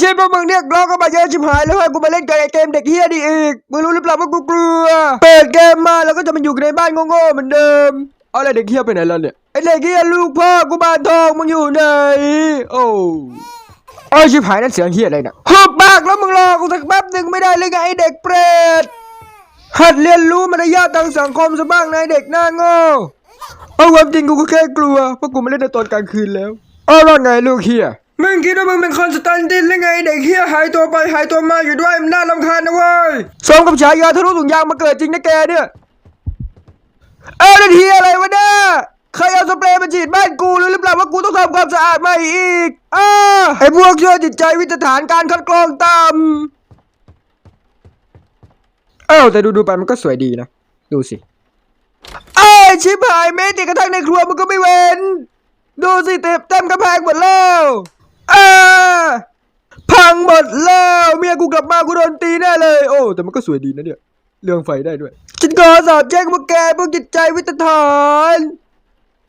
เช่พวกมึงเนี่ยร้องกันมาเยอะชิบหายแล้วให้กูมาเล่นเกมเด็กเฮียดีอีกมึงรู้หรือเปล่าว่ากูกลัว เปิดเกมมาแล้วก็จะมาอยู่ในบ้านโง่ๆเหมือนเดิม เอาอะไรเด็กเฮียไปไหนแล้วเนี่ยไอเด็กเฮียลูกพ่อกูบานทองมึงอยู่ไหนโอ้โอ้ยชิบหายนั่นเสียงเฮียอะไรน่ะหุบปากแล้วมึงรอกูสักแป๊บหนึ่งไม่ได้เลยไงไอเด็กเปรตหัดเรียนรู้มารยาททางสังคมซะบ้างนายเด็กหน้าโง่เอาความจริงกูก็แค่กลัวเพราะกูไม่เล่นในตอนกลางคืนแล้วเอาว่าไงลูกเฮีย คิดว่ามึงเป็นคนสแตนดินหรือไง เด็กเฮียหายตัวไปหายตัวมาอยู่ด้วยมันน่ารำคาญนะเว้ยสมกับฉายาทะลุถุงยางมาเกิดจริงนะแกเนี่ยเอ้นาทียอะไรวะเนี่ยใครเอาสเปรย์มาฉีดบ้านกูรู้หรือเปล่าว่ากูต้องทำความสะอาดใหม่อีกอ้าไอ้พวกชั่วจิตใจวิจฐานการคัดกรองต่ำเอ้าแต่ดูดูไปมันก็สวยดีนะ ดูสิเอ้ชิบหายแม้แต่กระทั่งในครัวมันก็ไม่เว้น ดูสิเต็มเต็มกระแพงหมดแล้ว อ้าพังหมดแล้วเมียกูกลับมากูโดนตีแน่เลย โอ้แต่มันก็สวยดีนะเนี่ยเรื่องไฟได้ด้วยฉันขอสาบแช่งพวกแกพวกจิตใจวิตฐาน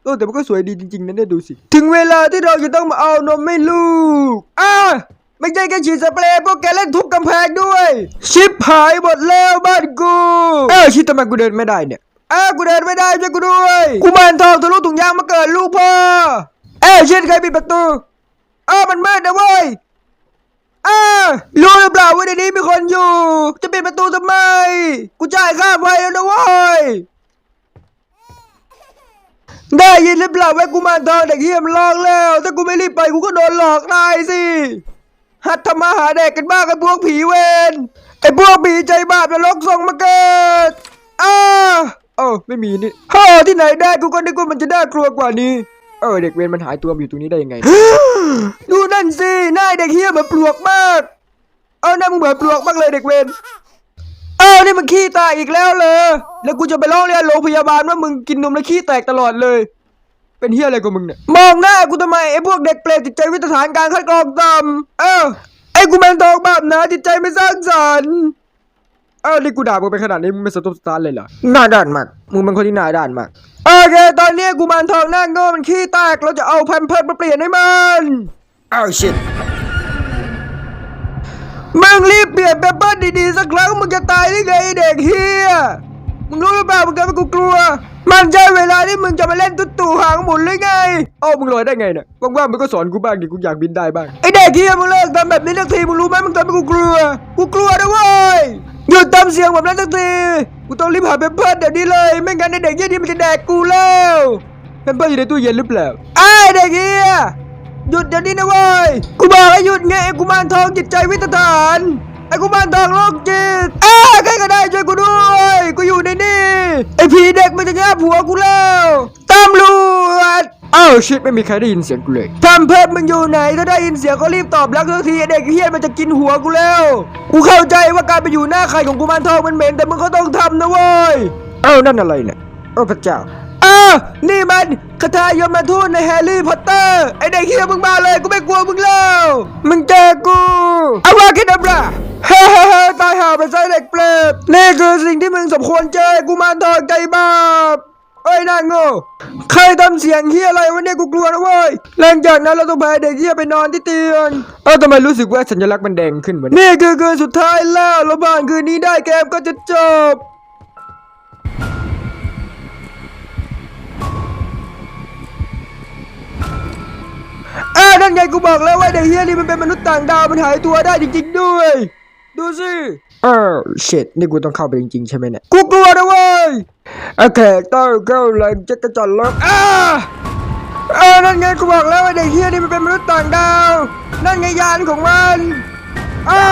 โอ้แต่มันก็สวยดีจริงๆนะเนี่ยดูสิ ถึงเวลาที่เราจะต้องมาเอานมให้ลูกอะไม่ใช่แค่ฉีดสเปรย์พวกแกเล่นทุบกำแพงด้วย ชิปหายหมดแล้วบ้านกู เอ้าชิดทำไมกูเดินไม่ได้เนี่ยอ้ากูเดินไม่ได้ช่วยกูด้วยกูมานทองทะลุถุงยางมาเกิดลูกพ่อเอ้าชิดใครปิดประตู อ้ามันมืดนะเว้ยอ้ารู้หรือเปล่าว่าในนี้มีคนอยู่ จะปิดประตูทำไม กูจ่ายค่าไฟแล้วนะเว้ย ได้ยินหรือเปล่าว่ากูมาทองเด็กเฮียมนลอกแล้ว ถ้ากูไม่รีบไปกูก็โดนหลอกตายสิ หัดทำมาหาแดกกันบ้างไอ้พวกผีเวรไอ้พวกผีใจบาปนรกส่งมาเกิดอ้าเออไม่มีนี่ฮ่าที่ไหนได้กูก็นึกว่ามันจะน่ากลัวกว่านี้ เออเด็กเวรมันหายตัวมาอยู่ตรงนี้ได้ยังไง ดูนั่นสิหน้าเด็กเฮียเหมือนปลวกมาก เอาหน้ามึงเหมือนปลวกมากเลยเด็กเวรเออนี่มึงขี้ตายอีกแล้วเลยแล้วกูจะไปร้องเรียนโรงพยาบาลว่ามึงกินนมแล้วขี้แตกตลอดเลย เป็นเฮียอะไรกับมึงเนี่ยมองหน้ากูทำไมไอ้พวกเด็กเปรตจิตใจวิตฐานการคัดกรองต่ำเออไอ้กูแมนทองบาปนะจิตใจไม่สร้างสรรค์เออนี่กูด่ามึงไปขนาดนี้มึงไม่สะทกสถานเลยเหรอหน้าด้านมากมึงเป็นคนที่หน้าด้านมาก โอเคตอนนี้กูแมนทองหน้าโง่มันขี้แตก เราจะเอาแพมเพิร์ดมาเปลี่ยนให้มันอ้าวชิตมึงรีบเปลี่ยนเปเปอร์ดีๆสักครั้งมึงจะตายได้ไงไอ้เด็กเฮียมึงรู้หรือเปล่ามึงกลายเป็นกูกลัว มันใช่เวลาที่มึงจะมาเล่นตุ๊ตู่หางหมุนหรือไงเอ้ามึงลอยได้ไงเนี่ยว่างๆมึงก็สอนกูบ้างดิกูอยากบินได้บ้างไอ้เด็กเฮียมึงเลิกทำแบบนี้สักทีมึงรู้ไหมมึงทำให้กูกลัว กูกลัวนะเว้ยหยุดทำเสียงแบบนั้นสักทีกูต้องรีบหาเปเปอร์เดี๋ยวนี้เลย ไม่งั้นไอ้เด็กเฮียนี่มันจะแด กกูแล้วเปเปอร์อยู่ในตู้เย็นหรือเปล่าไอ้เด็กเฮียหยุดเดี๋ยวนี้นะเว้ยกูบอกให้หยุดไงไอ้กุมารทองจิตใจวิตฐานไอ้กุมารทองโรคจิตอ้าใครก็ได้ช่วยกูด้วยกูอยู่ในนี่ไอ้ผีเด็กมันจะแย่ผัวกูแล้วตำรวจอ้าวชิดไม่มีใครได้ยินเสียงกูเลยทำเพิ่มมึงอยู่ไหนถ้าได้ยินเสียงก็รีบตอบรักทันทีไอ้เด็กเฮี้ยนมันจะกินหัวกูแล้ว กูเข้าใจว่าการไปอยู่หน้าใครของกุมารทองมันเหม็นแต่มึงก็ต้องทำนะเว้ยเอ้านั่นอะไรเนี่ย โอ้พระเจ้าอ้าวนี่มันคาถายมทูตในแฮร์รี่พอตเตอร์ ไอเด็กเฮียมึงมาเลยกูไม่กลัวมึงแล้วมึงเจอกูเอาว่าคิดดับละเฮ้เฮ้ตายห่าไปซะเด็กเปรตนี่คือสิ่งที่มึงสมควรเจอกูมาทองใจบาปเอ้ยนางโง่ใครทำเสียงเฮียอะไรวะเนี่ยกูกลัวนะเว้ยหลังจากนั้นเราต้องพาเด็กเฮียไปนอนที่เตียงเอ้าทำไมรู้สึกว่าสัญลักษณ์มันแดงขึ้นวะนี่ยนี่คือคืนสุดท้ายแล้วแล้วบ้านคืนนี้ได้แกมก็จะจบ ไงกูบอกแล้วว่าเด็กเฮียนี่มันเป็นมนุษย์ต่างดาวมันหายตัวได้จริง ๆ ด้วย ดูสิเออเช็ดนี่กูต้องเข้าไปจริงๆใช่ไหมเนี่ยกูกลัวนะเว้ยโอเคต้องเข้าแรงจะกระจอนล็อกอ่าเออนั่นไงกูบอกแล้วว่าเด็กเฮียนี่มันเป็นมนุษย์ต่างดาว นั่นไงยานของมันอ้า